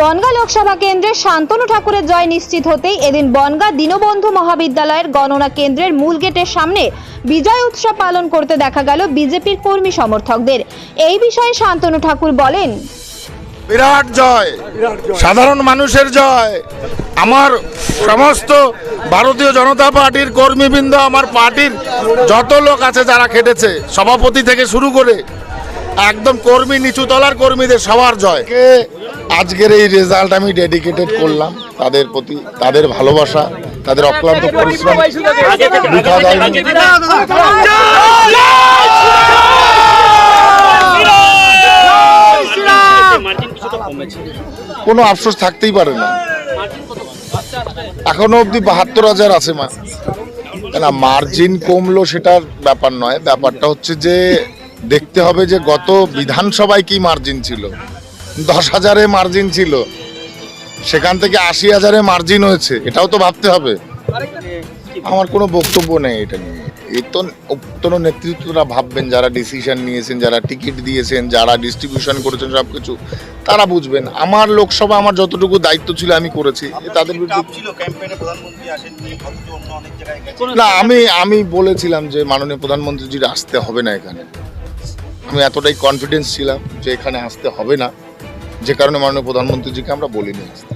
বনগা লোকসভা কেন্দ্রে শান্তনু ঠাকুরের জয় নিশ্চিত হতেই এদিন বনগা দীনবন্ধু মহাবিদ্যালয়ের গণনা কেন্দ্রের মূল গেটের সামনে বিজয় উৎসব পালন করতে দেখা গেল বিজেপির কর্মী সমর্থকদের। এই বিষয়ে শান্তনু ঠাকুর বলেন, বিরাট জয়, সাধারণ মানুষের জয়। আমার সমস্ত ভারতীয় জনতা পার্টির কর্মীবৃন্দ, আমার পার্টির যত লোক আছে যারা খেটেছে, সভাপতি থেকে শুরু করে একদম কর্মী, নিচু তলার কর্মীদের সবার জয়। আজকের এই রেজাল্ট আমি ডেডিকেটেড করলাম। তাদের প্রতি তাদের ভালোবাসা, তাদের অক্লান্ত পরিশ্রম। কোনো আফসোস থাকতেই পারে না। এখনও অবধি বাহাত্তর হাজার আছে মা। মার্জিন কমলো সেটার ব্যাপার নয়। ব্যাপারটা হচ্ছে যে দেখতে হবে যে গত বিধানসভায় কি মার্জিন ছিল। দশ হাজারে মার্জিন ছিল। সেখান থেকে আশি হাজারে মার্জিন হয়েছে। এটাও তো ভাবতে হবে। আমার কোনো বক্তব্য নেই এটা নিয়ে। এ তো উত্তর নেতৃত্বরা ভাববেন যারা ডিসিশন নিয়েছেন যারা টিকিট দিয়েছেন যারা ডিস্ট্রিবিউশন করেছেন সব কিছু তারা বুঝবেন। আমার লোকসভা আমার যতটুকু দায়িত্ব ছিল আমি করেছি। তাদের না আমি আমি বলেছিলাম যে মাননীয় প্রধানমন্ত্রীজির আসতে হবে না এখানে। আমি এতটাই কনফিডেন্স ছিলাম যে এখানে আসতে হবে না। যে কারণে মাননীয় প্রধানমন্ত্রীজিকে আমরা বলিনি। আসতে